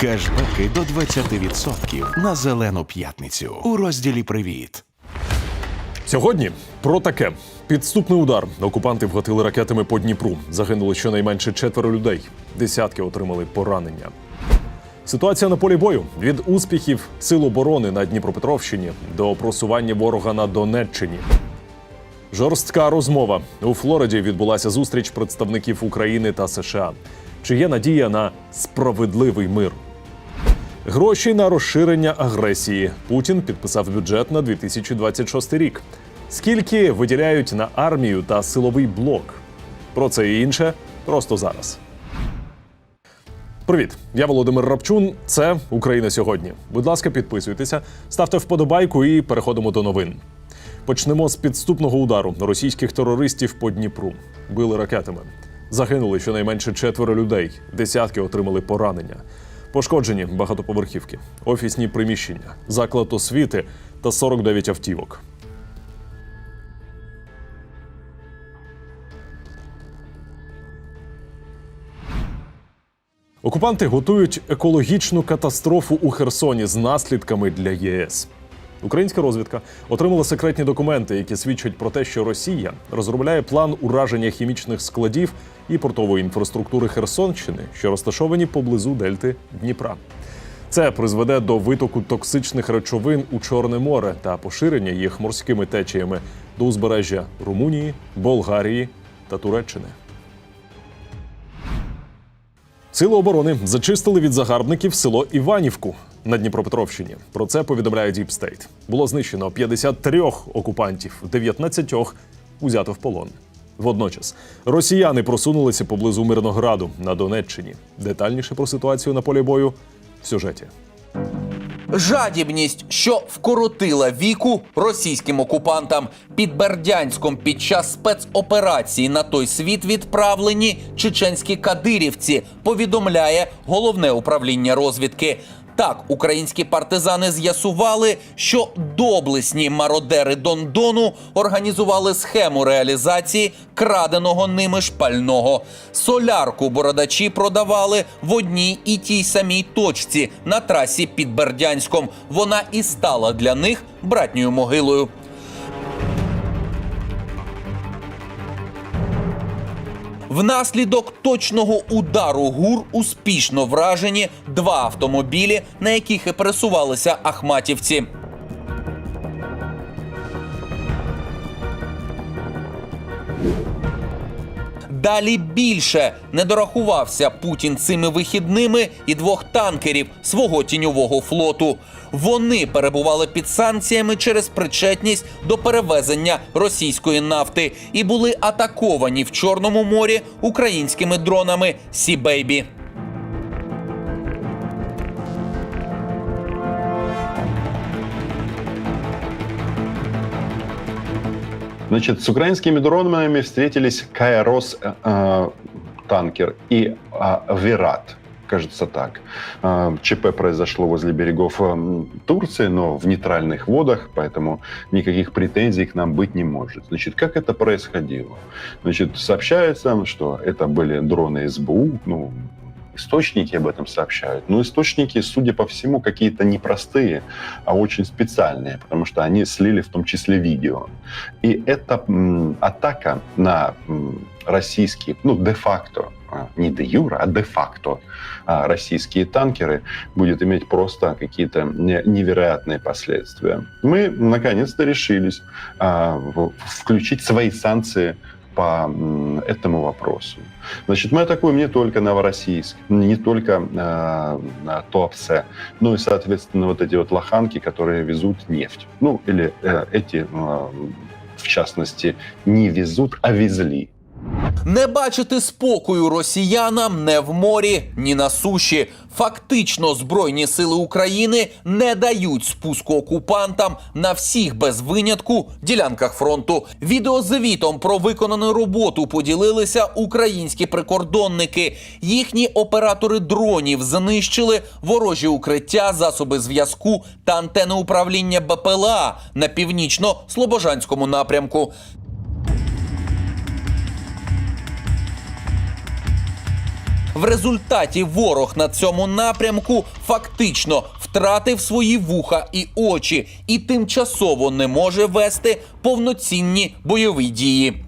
Кешбеки до 20% на зелену п'ятницю у розділі Привіт. Сьогодні про таке підступний удар. Окупанти вгатили ракетами по Дніпру. Загинули щонайменше четверо людей. Десятки отримали поранення. Ситуація на полі бою від успіхів сил оборони на Дніпропетровщині до просування ворога на Донеччині. Жорстка розмова у Флориді відбулася зустріч представників України та США. Чи є надія на справедливий мир? Гроші на розширення агресії. Путін підписав бюджет на 2026 рік. Скільки виділяють на армію та силовий блок? Про це і інше просто зараз. Привіт, я Володимир Рапчун. Це Україна сьогодні. Будь ласка, підписуйтеся, ставте вподобайку і переходимо до новин. Почнемо з підступного удару російських терористів по Дніпру. Били ракетами. Загинули щонайменше четверо людей, десятки отримали поранення. Пошкоджені багатоповерхівки, офісні приміщення, заклад освіти та 49 автівок. Окупанти готують екологічну катастрофу у Херсоні з наслідками для ЄС. Українська розвідка отримала секретні документи, які свідчать про те, що Росія розробляє план ураження хімічних складів і портової інфраструктури Херсонщини, що розташовані поблизу дельти Дніпра. Це призведе до витоку токсичних речовин у Чорне море та поширення їх морськими течіями до узбережжя Румунії, Болгарії та Туреччини. Сили оборони зачистили від загарбників село Іванівку на Дніпропетровщині. Про це повідомляє Deep State. Було знищено 53 окупантів, 19 узято в полон. Водночас росіяни просунулися поблизу Мирнограду на Донеччині. Детальніше про ситуацію на полі бою в сюжеті. Жадібність, що вкоротила віку російським окупантам під Бердянськом під час спецоперації на той світ відправлені чеченські кадирівці, повідомляє головне управління розвідки. Так, українські партизани з'ясували, що доблесні мародери Дондону організували схему реалізації краденого ними шпального. Солярку бородачі продавали в одній і тій самій точці на трасі під Бердянськом. Вона і стала для них братньою могилою. Внаслідок точного удару ГУР успішно вражені два автомобілі, на яких і пересувалися ахматівці. Далі більше не дорахувався Путін цими вихідними і двох танкерів свого тіньового флоту. Вони перебували під санкціями через причетність до перевезення російської нафти і були атаковані в Чорному морі українськими дронами Сі Бейбі. Значит, с украинскими дронами встретились Кайрос э, э, танкер и э, Вират. Кажется так. Э, ЧП произошло возле берегов э, Турции, но в нейтральных водах, поэтому никаких претензий к нам быть не может. Значит, как это происходило? Значит, сообщается, что это были дроны СБУ, ну, источники об этом сообщают. Но источники, судя по всему, какие-то непростые, а очень специальные, потому что они слили в том числе видео. И эта м, атака на м, российские, ну, де-факто, а, не де юра, а де-факто а, российские танкеры будет иметь просто какие-то не- невероятные последствия. Мы наконец-то решились а, включить свои санкции по этому вопросу. Значит, мы атакуем не только Новороссийск, не только э, Туапсе, но и, соответственно, вот эти вот лоханки, которые везут нефть. Ну, или э, эти, э, в частности, не везут, а везли. Не бачити спокою росіянам не в морі, ні на суші. Фактично, збройні сили України не дають спуску окупантам на всіх без винятку ділянках фронту. Відеозвітом про виконану роботу поділилися українські прикордонники. Їхні оператори дронів знищили ворожі укриття, засоби зв'язку та антени управління БПЛА на північно-слобожанському напрямку. В результаті ворог на цьому напрямку фактично втратив свої вуха і очі і тимчасово не може вести повноцінні бойові дії.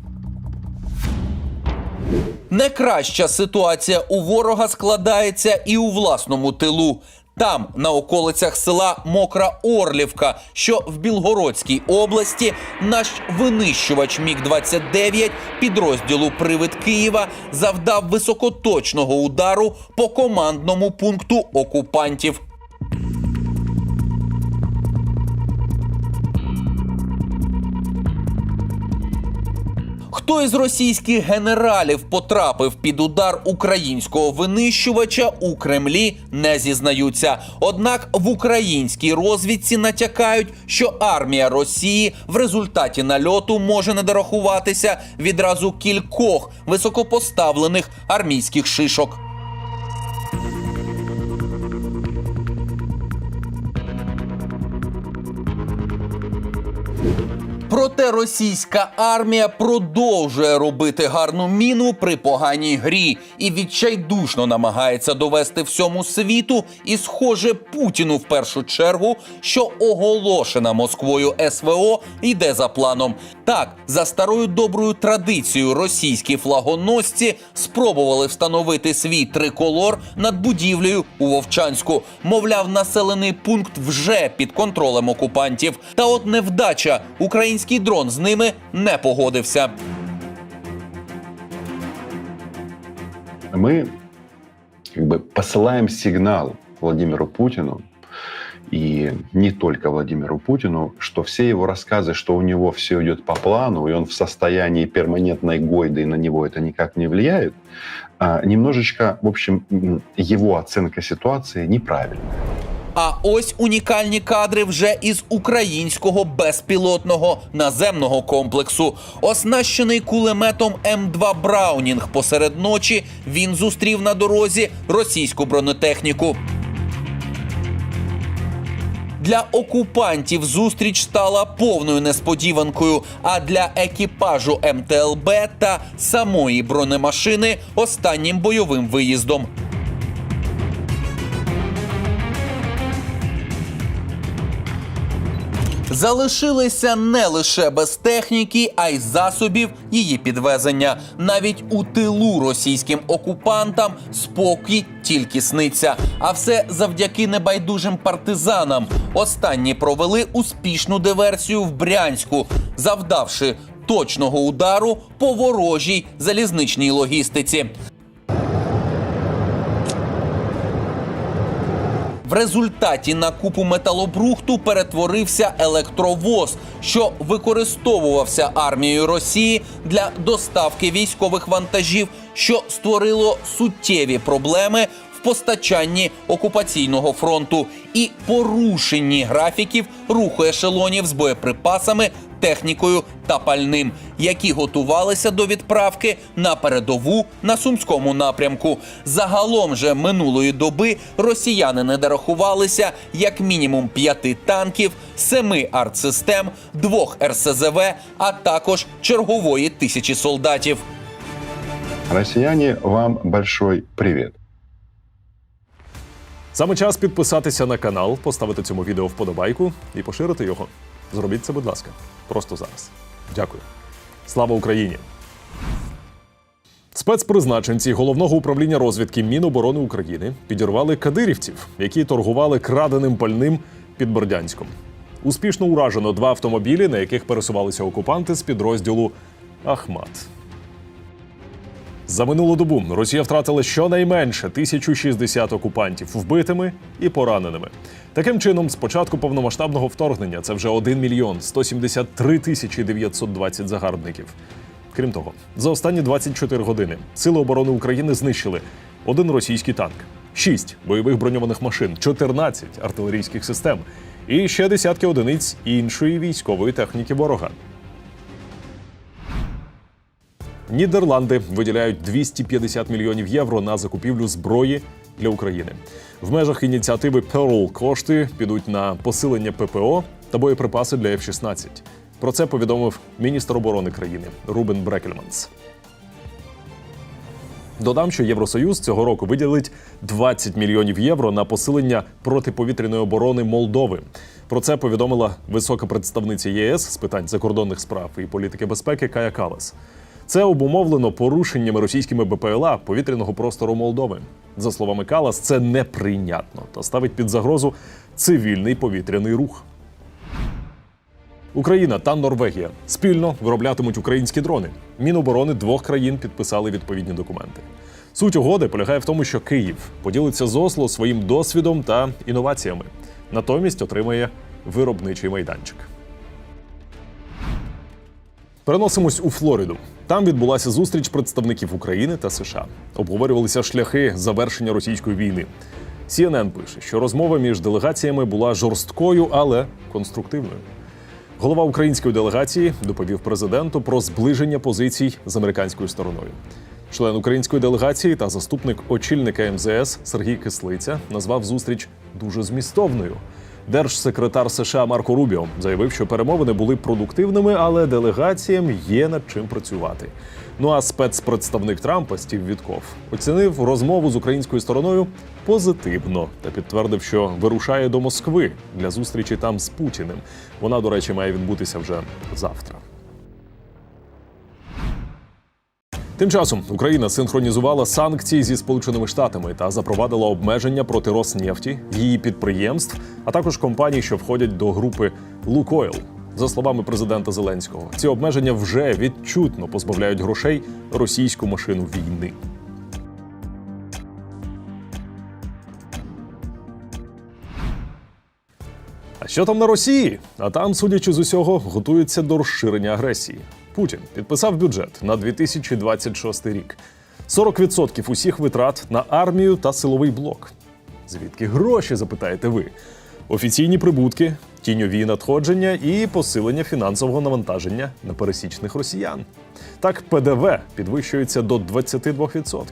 Не краща ситуація у ворога складається і у власному тилу. Там, на околицях села Мокра Орлівка, що в Білгородській області, наш винищувач Міг 29 підрозділу Привид Києва завдав високоточного удару по командному пункту окупантів. Хто із російських генералів потрапив під удар українського винищувача у Кремлі, не зізнаються. Однак в українській розвідці натякають, що армія Росії в результаті нальоту може не дорахуватися відразу кількох високопоставлених армійських шишок. Проте російська армія продовжує робити гарну міну при поганій грі і відчайдушно намагається довести всьому світу, і, схоже, Путіну в першу чергу, що оголошена Москвою СВО йде за планом. Так, за старою доброю традицією, російські флагоносці спробували встановити свій триколор над будівлею у Вовчанську. Мовляв, населений пункт вже під контролем окупантів. Та от невдача Український дрон з ними не погодився. Мы как бы посылаем сигнал Владимиру Путину и не только Владимиру Путину, что все его рассказы, что у него все идет по плану, и он в состоянии перманентной гойды, и на него это никак не влияет, а, немножечко, в общем, м, его оценка ситуации неправильная. А ось унікальні кадри вже із українського безпілотного наземного комплексу. Оснащений кулеметом М2 Браунінг посеред ночі він зустрів на дорозі російську бронетехніку. Для окупантів зустріч стала повною несподіванкою. А для екіпажу МТЛБ та самої бронемашини останнім бойовим виїздом. Залишилися не лише без техніки, а й засобів її підвезення. Навіть у тилу російським окупантам спокій тільки сниться. А все завдяки небайдужим партизанам. Останні провели успішну диверсію в Брянську, завдавши точного удару по ворожій залізничній логістиці. В результаті на купу металобрухту перетворився електровоз, що використовувався армією Росії для доставки військових вантажів, що створило суттєві проблеми постачанні окупаційного фронту і порушенні графіків руху ешелонів з боєприпасами, технікою та пальним, які готувалися до відправки на передову на сумському напрямку. Загалом же минулої доби росіяни не дорахувалися як мінімум п'яти танків, семи артсистем, двох РСЗВ, а також чергової тисячі солдатів. Россияне, вам большой привет. Саме час підписатися на канал, поставити цьому відео вподобайку і поширити його. Зробіть це, будь ласка, просто зараз. Дякую. Слава Україні! Спецпризначенці головного управління розвідки Міноборони України підірвали кадирівців, які торгували краденим пальним під Бердянськом. Успішно уражено два автомобілі, на яких пересувалися окупанти з підрозділу Ахмат. За минулу добу Росія втратила щонайменше 1060 окупантів вбитими і пораненими. Таким чином, з початку повномасштабного вторгнення це вже 1 мільйон 173 тисячі 920 загарбників. Крім того, за останні 24 години Сили оборони України знищили один російський танк, 6 бойових броньованих машин, 14 артилерійських систем і ще десятки одиниць іншої військової техніки ворога. Нідерланди виділяють 250 мільйонів євро на закупівлю зброї для України. В межах ініціативи Pearl кошти підуть на посилення ППО та боєприпаси для F-16. Про це повідомив міністр оборони країни Рубен Брекельманс. Додам, що Євросоюз цього року виділить 20 мільйонів євро на посилення протиповітряної оборони Молдови. Про це повідомила висока представниця ЄС з питань закордонних справ і політики безпеки Кая Калас. Це обумовлено порушеннями російськими БПЛА повітряного простору Молдови. За словами Калас, це неприйнятно та ставить під загрозу цивільний повітряний рух. Україна та Норвегія спільно вироблятимуть українські дрони. Міноборони двох країн підписали відповідні документи. Суть угоди полягає в тому, що Київ поділиться з Осло своїм досвідом та інноваціями, натомість отримає виробничий майданчик. Переносимось у Флориду. Там відбулася зустріч представників України та США. Обговорювалися шляхи завершення російської війни. CNN пише, що розмова між делегаціями була жорсткою, але конструктивною. Голова української делегації доповів президенту про зближення позицій з американською стороною. Член української делегації та заступник очільника МЗС Сергій Кислиця назвав зустріч дуже змістовною. Держсекретар США Марко Рубіо заявив, що перемовини були продуктивними, але делегаціям є над чим працювати. Ну а спецпредставник Трампа Стів Вітков оцінив розмову з українською стороною позитивно та підтвердив, що вирушає до Москви для зустрічі там з Путіним. Вона, до речі, має відбутися вже завтра. Тим часом Україна синхронізувала санкції зі Сполученими Штатами та запровадила обмеження проти Роснефті, її підприємств, а також компаній, що входять до групи Лукойл. За словами президента Зеленського, ці обмеження вже відчутно позбавляють грошей російську машину війни. А що там на Росії? А там, судячи з усього, готуються до розширення агресії. Путін підписав бюджет на 2026 рік. 40% усіх витрат на армію та силовий блок. Звідки гроші, запитаєте ви? Офіційні прибутки, тіньові надходження і посилення фінансового навантаження на пересічних росіян. Так, ПДВ підвищується до 22%.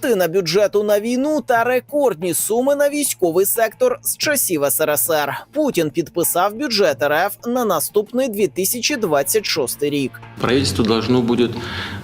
Третина бюджету на війну та рекордні суми на військовий сектор з часів СРСР. Путін підписав бюджет РФ на наступний 2026 рік. Правительство должно будет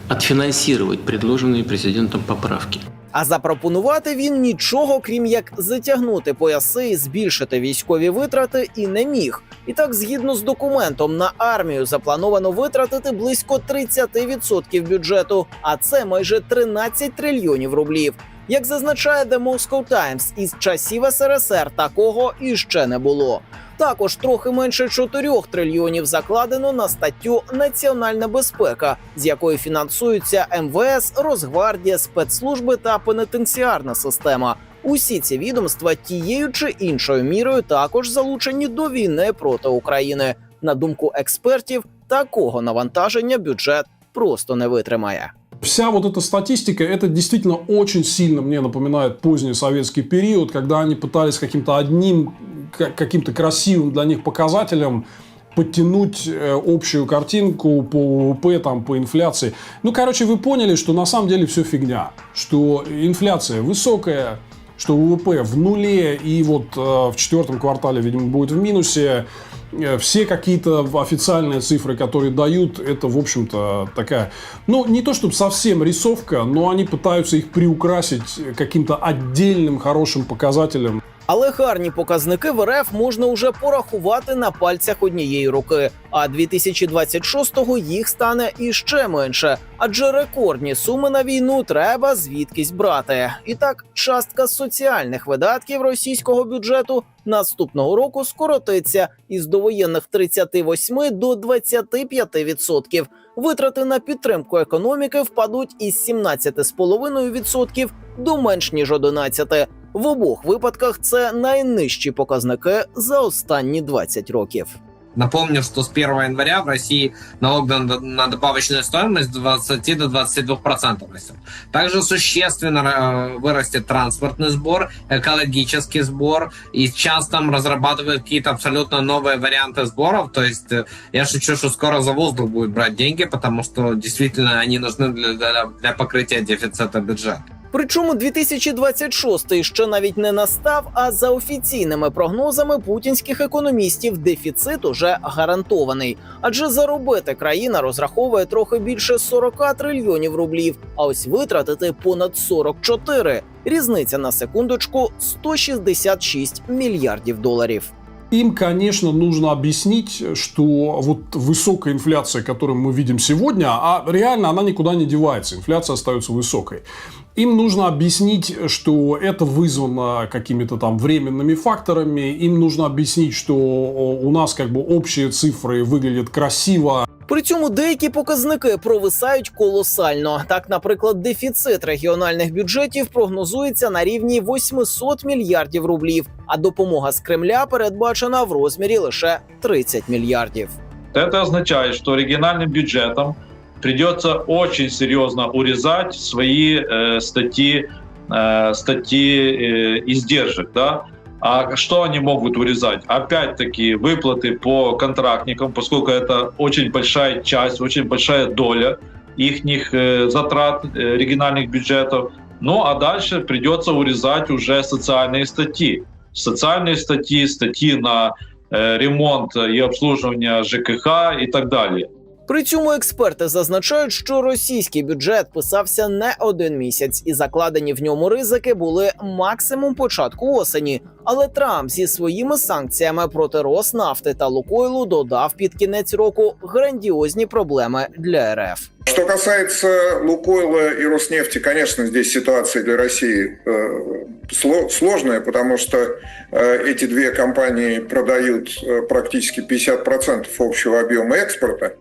отфинансировать предложені президентом поправки. А запропонувати він нічого, крім як затягнути пояси збільшити військові витрати, і не міг. І так, згідно з документом, на армію заплановано витратити близько 30% бюджету, а це майже 13 трильйонів рублів. Як зазначає The Moscow Times, із часів СРСР такого іще не було. Також трохи менше 4 трильйонів закладено на статтю Національна безпека, з якої фінансуються МВС, Росгвардія, спецслужби та пенітенціарна система. Усі ці відомства тією чи іншою мірою також залучені до війни проти України. На думку експертів, такого навантаження бюджет просто не витримає. Вся вот эта статистика, это действительно очень сильно мне напоминает поздний советский период, когда они пытались каким-то одним, ка- каким-то красивым для них показателем подтянуть э, общую картинку по ВВП, там, по инфляции. Ну, короче, вы поняли, что на самом деле все фигня. Что инфляция высокая, что ВВП в нуле и вот э, в четвертом квартале, видимо, будет в минусе. Э, Все какие-то официальные цифры, которые дают, это, в общем-то, такая, ну, не то чтобы совсем рисовка, но они пытаются их приукрасить каким-то отдельным хорошим показателем. Але гарні показники в РФ можна уже порахувати на пальцях однієї руки. А 2026-го їх стане іще менше, адже рекордні суми на війну треба звідкись брати. І так, частка соціальних видатків російського бюджету наступного року скоротиться із довоєнних 38 до 25%. Витрати на підтримку економіки впадуть із 17,5% до менш ніж 11%. В обох випадках це найнижчі показники за останні 20 років. Напомню, что с 1 января в России налог на, на добавочную стоимость с 20 до 22 процентов растет. Также существенно э, вырастет транспортный сбор, экологический сбор, и сейчас там разрабатывают какие-то абсолютно новые варианты сборов. То есть э, я шучу, что скоро за воздух будет брать деньги, потому что действительно они нужны для, для, для покрытия дефицита бюджета. Причому 2026 ще навіть не настав. А за офіційними прогнозами путінських економістів дефіцит уже гарантований. Адже заробити країна розраховує трохи більше 40 трильйонів рублів, а ось витратити понад 44. Різниця на секундочку 166 мільярдів доларів. Им, конечно, нужно объяснить, что вот высокая инфляция, которую мы видим сегодня, а реально она никуда не девается, инфляция остается высокой. Им нужно объяснить, что это вызвано какими-то там временными факторами. Им нужно объяснить, что у нас как бы общие цифры выглядят красиво, При цьому деякі показники провисають колосально. Так, наприклад, дефіцит регіональних бюджетів прогнозується на рівні 800 мільярдів рублів, а допомога з Кремля передбачена в розмірі лише 30 мільярдів. Это означает, что региональным бюджетам придется очень серьезно урезать свои э, статьи, э, статьи э, издержек. Да? А что они могут урезать? Опять-таки выплаты по контрактникам, поскольку это очень большая часть, очень большая доля их затрат э, региональных бюджетов. Ну а дальше придется урезать уже социальные статьи. Социальные статьи, статьи на э, ремонт и обслуживание ЖКХ и так далее. При цьому експерти зазначають, що російський бюджет писався не один місяць, і закладені в ньому ризики були максимум початку осені. Але Трамп зі своїми санкціями проти Роснафти та Лукойлу додав під кінець року грандіозні проблеми для РФ. Что касается Лукойла и Роснефти, конечно, здесь ситуация для России э, сло- сложная, потому что э, эти две компании продают э, практически 50% общего объема экспорта.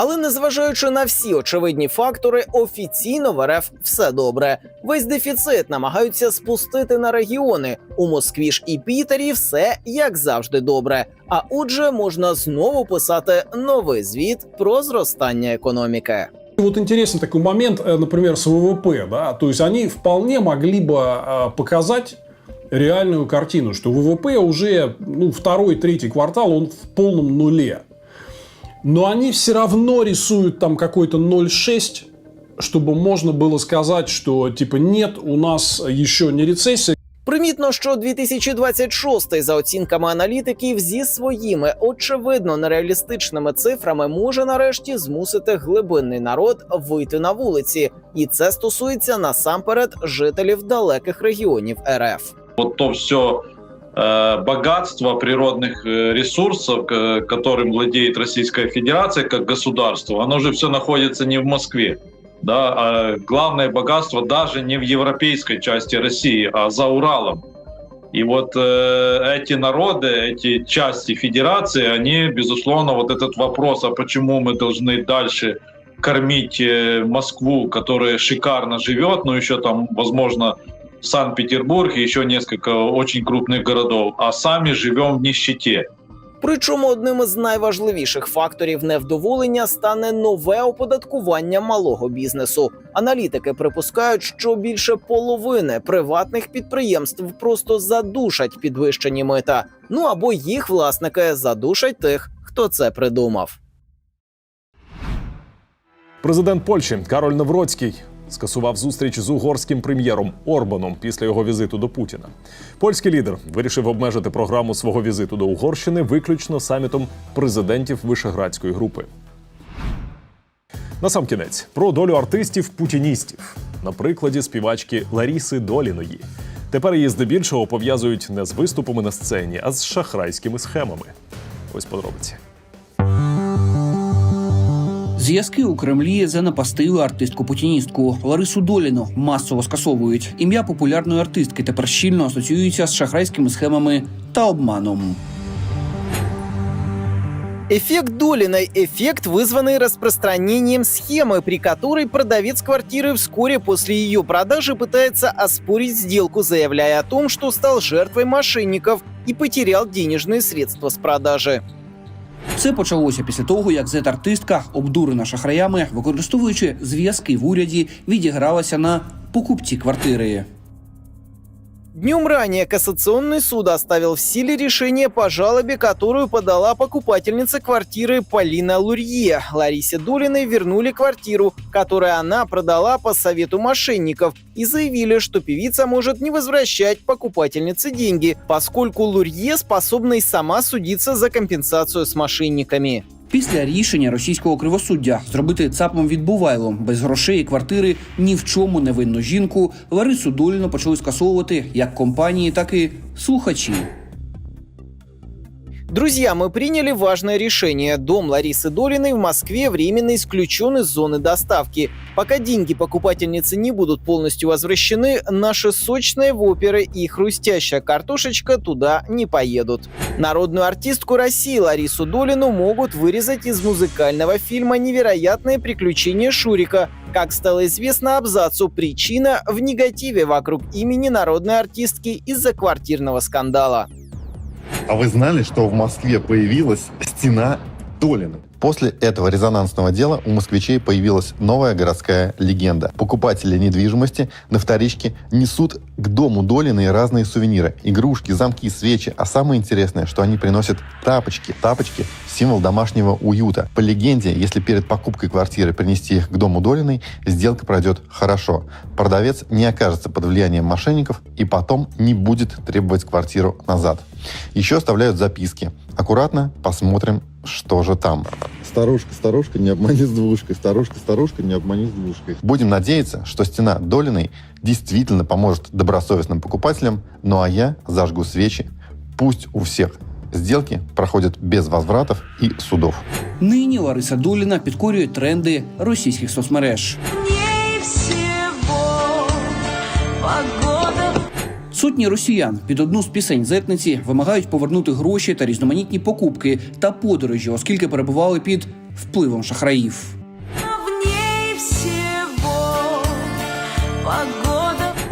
Але незважаючи на всі очевидні фактори, офіційно в РФ все добре. Весь дефіцит намагаються спустити на регіони. У Москві ж і Пітері все як завжди добре. А отже, можна знову писати новий звіт про зростання економіки. Вот интересный такой момент, э, например, с ВВП, да, то есть они вполне могли бы э, показать реальную картину, что ВВП уже ну, второй, третий квартал, он в полном нуле. Но они все равно рисуют там какой-то 0,6, чтобы можно было сказать, что типа нет, у нас еще не рецессия, Примітно, що 2026 за оцінками аналітиків зі своїми очевидно нереалістичними цифрами може нарешті змусити глибинний народ вийти на вулиці, і це стосується насамперед жителів далеких регіонів РФ. Вот то все богатство природных э, ресурсов, которым владеет Российская Федерация как государство, оно же все находится не в Москве. Да, а главное богатство даже не в европейской части России, а за Уралом. И вот э, эти народы, эти части федерации, они, безусловно, вот этот вопрос, а почему мы должны дальше кормить э, Москву, которая шикарно живет, но еще там, возможно, Санкт-Петербург и еще несколько очень крупных городов, а сами живем в нищете. Причому одним із найважливіших факторів невдоволення стане нове оподаткування малого бізнесу. Аналітики припускають, що більше половини приватних підприємств просто задушать підвищені мита. Ну або їх власники задушать тих, хто це придумав. Президент Польщі Кароль Навроцький скасував зустріч з угорським прем'єром Орбаном після його візиту до Путіна. Польський лідер вирішив обмежити програму свого візиту до Угорщини виключно самітом президентів Вишеградської групи. Насамкінець про долю артистів-путіністів на прикладі співачки Ларіси Доліної. Тепер її здебільшого пов'язують не з виступами на сцені, а з шахрайськими схемами. Ось подробиці. Зв'язки у Кремлі занапастили артистку-путіністку Ларису Доліну масово скасовують. Ім'я популярної артистки тепер щільно асоціюється з шахрайськими схемами та обманом. Эффект Долиной – эффект, вызванный распространением схемы, при которой продавец квартиры вскоре после ее продажи пытается оспорить сделку, заявляя о том, что стал жертвой мошенников и потерял денежные средства с продажи. Це почалося після того, як зет-артистка, обдурена шахраями, використовуючи зв'язки в уряді, відігралася на покупці квартири. Днем ранее Кассационный суд оставил в силе решение по жалобе, которую подала покупательница квартиры Полина Лурье. Ларисе Долиной вернули квартиру, которую она продала по совету мошенников, и заявили, что певица может не возвращать покупательнице деньги, поскольку Лурье способна и сама судиться за компенсацию с мошенниками. Після рішення російського кривосуддя. Зробити цапом відбувайло без грошей і квартири ні в чому не винну жінку. Ларису Дольну почали скасовувати як компанії, так і слухачі. Друзья, мы приняли важное решение. Дом Ларисы Долиной в Москве временно исключен из зоны доставки. Пока деньги покупательницы не будут полностью возвращены, наши сочные воперы и хрустящая картошечка туда не поедут. Народную артистку России Ларису Долину могут вырезать из музыкального фильма «Невероятные приключения Шурика». Как стало известно абзацу, причина в негативе вокруг имени народной артистки из-за квартирного скандала. А вы знали, что в Москве появилась стена Долина? После этого резонансного дела у москвичей появилась новая городская легенда. Покупатели недвижимости на вторичке несут к дому Долины разные сувениры. Игрушки, замки, свечи. А самое интересное, что они приносят тапочки. Тапочки – символ домашнего уюта. По легенде, если перед покупкой квартиры принести их к дому Долиной, сделка пройдет хорошо. Продавец не окажется под влиянием мошенников и потом не будет требовать квартиру назад. Еще оставляют записки. Аккуратно посмотрим, что же там. Старушка, старушка, не обмани с двушкой. Старушка, старушка, не обмани с двушкой. Будем надеяться, что стена Долиной действительно поможет добросовестным покупателям, ну а я зажгу свечи. Пусть у всех сделки проходят без возвратов и судов. Нині Лариса Доліна підкорює тренди російських соцмереж. Сотні росіян під одну з пісень зетниці вимагають повернути гроші та різноманітні покупки та подорожі, оскільки перебували під впливом шахраїв.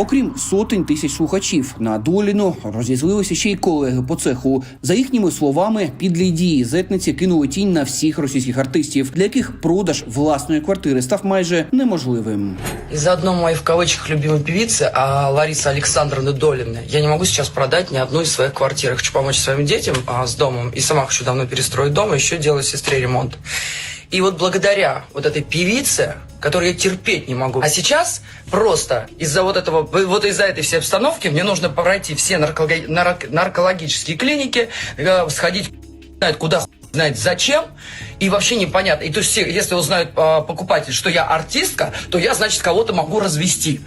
Окрім сотень тисяч слухачів на доліну розізлилися ще й колеги по цеху. За їхніми словами, підлі дії зетниці кинули тінь на всіх російських артистів, для яких продаж власної квартири став майже неможливим. Из-за одной моей в кавычках любимой певицы, а Ларисы Александровны Долиной, я не могу сейчас продать ни одну из своих квартир. Я хочу помочь своим детям а, с домом, и сама хочу давно перестроить дом, и еще делать сестре ремонт. И вот благодаря вот этой певице, которую я терпеть не могу, а сейчас просто из-за вот этого, вот из-за этой всей обстановки мне нужно пройти все нарколога- нарк- наркологические клиники, э, сходить знает куда знает зачем, и вообще непонятно. И то есть, если узнают а, покупатель, что я артистка, то я, значит, кого-то могу развести.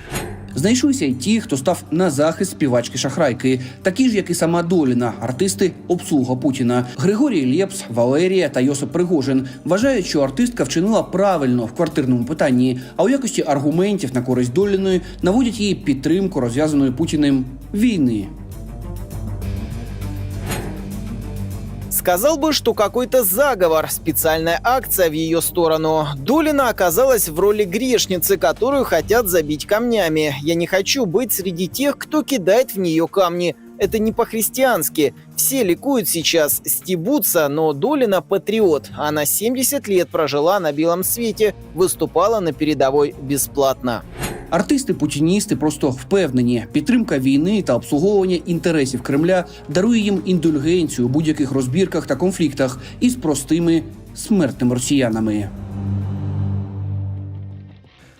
Знайшлися й ті, хто став на захист співачки шахрайки, такі ж, як і сама Доліна, артисти обслуга Путіна. Григорій Лєпс, Валерія та Йосип Пригожин вважають, що артистка вчинила правильно в квартирному питанні, а у якості аргументів на користь Доліної наводять її підтримку розв'язаної Путіним війни. Сказал бы, что какой-то заговор, специальная акция в ее сторону. Долина оказалась в роли грешницы, которую хотят забить камнями. Я не хочу быть среди тех, кто кидает в нее камни. Это не по-христиански. Все ликуют сейчас, стебутся, но Долина патриот. Она 70 лет прожила на белом свете, выступала на передовой бесплатно. Артисти-путіністи просто впевнені, підтримка війни та обслуговування інтересів Кремля дарує їм індульгенцію у будь-яких розбірках та конфліктах із простими смертними росіянами.